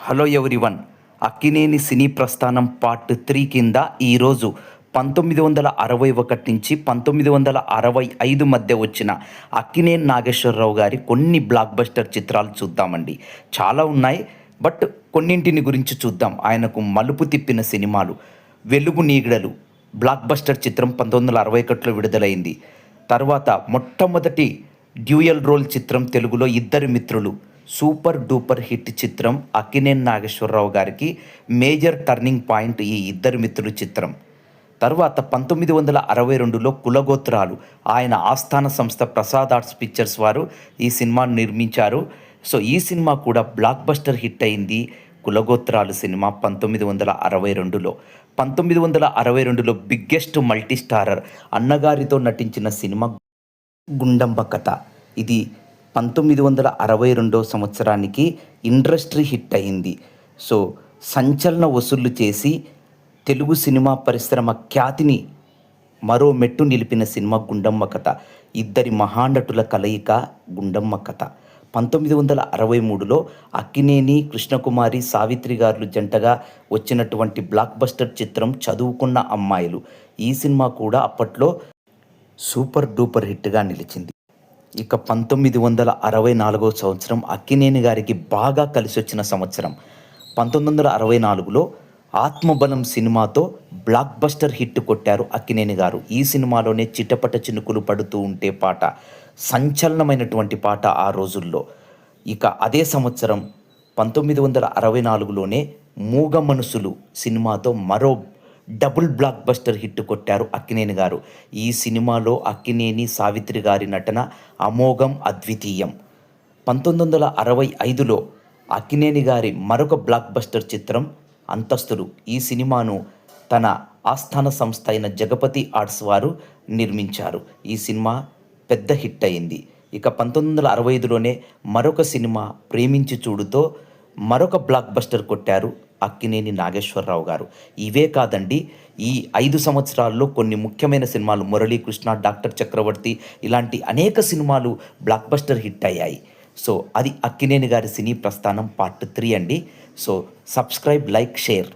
Hello everyone Akkineni సినీ ప్రస్థానం part three కింద ఈరోజు పంతొమ్మిది వందల అరవై ఒకటి నుంచి పంతొమ్మిది వందల అరవై ఐదు మధ్య వచ్చిన అక్కినేని నాగేశ్వరరావు గారి కొన్ని బ్లాక్ బస్టర్ చిత్రాలు చూద్దామండి. చాలా ఉన్నాయి బట్ కొన్నింటిని గురించి చూద్దాం. ఆయనకు మలుపు తిప్పిన సినిమాలు వెలుగు నీగడలు బ్లాక్ బస్టర్ చిత్రం పంతొమ్మిది వందల అరవై ఒకటిలో విడుదలైంది. తర్వాత మొట్టమొదటి డ్యూయల్ రోల్ చిత్రం తెలుగులో ఇద్దరు మిత్రులు సూపర్ డూపర్ హిట్ చిత్రం అక్కినేని నాగేశ్వరరావు గారికి మేజర్ టర్నింగ్ పాయింట్ ఈ ఇద్దరు మిత్రులు చిత్రం. తర్వాత పంతొమ్మిది వందల అరవై రెండులో కులగోత్రాలు. ఆయన ఆస్థాన సంస్థ ప్రసాద్ ఆర్ట్స్ పిక్చర్స్ వారు ఈ సినిమాను నిర్మించారు. సో ఈ సినిమా కూడా బ్లాక్ బస్టర్ హిట్ అయింది కులగోత్రాలు సినిమా పంతొమ్మిది వందల అరవై రెండులో. పంతొమ్మిది వందల అరవై రెండులో బిగ్గెస్ట్ మల్టీ స్టారర్ అన్నగారితో నటించిన సినిమా గుండంబ కథ. ఇది పంతొమ్మిది వందల అరవై రెండో సంవత్సరానికి ఇండస్ట్రీ హిట్ అయింది. సో సంచలన వసూళ్ళు చేసి తెలుగు సినిమా పరిశ్రమ ఖ్యాతిని మరో మెట్టు నిలిపిన సినిమా గుండమ్మ కథ. ఇద్దరి మహానటుల కలయిక గుండమ్మ కథ. పంతొమ్మిది వందల అరవై మూడులో అక్కినేని కృష్ణకుమారి సావిత్రి గారులు జంటగా వచ్చినటువంటి బ్లాక్ బస్టర్ చిత్రం చదువుకున్న అమ్మాయిలు. ఈ సినిమా కూడా అప్పట్లో సూపర్ డూపర్ హిట్గా నిలిచింది. ఇక పంతొమ్మిది వందల అరవై నాలుగో సంవత్సరం అక్కినేని గారికి బాగా కలిసి వచ్చిన సంవత్సరం. పంతొమ్మిది వందల అరవై నాలుగులో ఆత్మబలం సినిమాతో బ్లాక్ బస్టర్ హిట్ కొట్టారు అక్కినేని గారు. ఈ సినిమాలోనే చిటపట చినుకులు పడుతూ ఉంటే పాట సంచలనమైనటువంటి పాట ఆ రోజుల్లో. ఇక అదే సంవత్సరం పంతొమ్మిది వందల అరవై నాలుగులోనే మూగ మనసులు సినిమాతో మరో డబుల్ బ్లాక్ బస్టర్ హిట్ కొట్టారు అక్కినేని గారు. ఈ సినిమాలో అక్కినేని సావిత్రి గారి నటన అమోఘం అద్వితీయం. పంతొమ్మిది వందల అరవై ఐదులో అక్కినేని గారి మరొక బ్లాక్ బస్టర్ చిత్రం అంతస్తులు ఈ సినిమాను తన ఆస్థాన సంస్థ అయిన జగపతి ఆర్ట్స్ వారు నిర్మించారు. ఈ సినిమా పెద్ద హిట్ అయింది. ఇక పంతొమ్మిది వందల అరవై ఐదులోనే మరొక సినిమా ప్రేమించి చూడుతో మరొక బ్లాక్ బస్టర్ కొట్టారు అక్కినేని నాగేశ్వరరావు గారు. ఇవే కాదండి ఈ ఐదు సంవత్సరాల్లో కొన్ని ముఖ్యమైన సినిమాలు మురళీకృష్ణ డాక్టర్ చక్రవర్తి ఇలాంటి అనేక సినిమాలు బ్లాక్ బస్టర్ హిట్ అయ్యాయి. సో అది అక్కినేని గారి సినీ ప్రస్థానం పార్ట్ త్రీ అండి. So subscribe like share.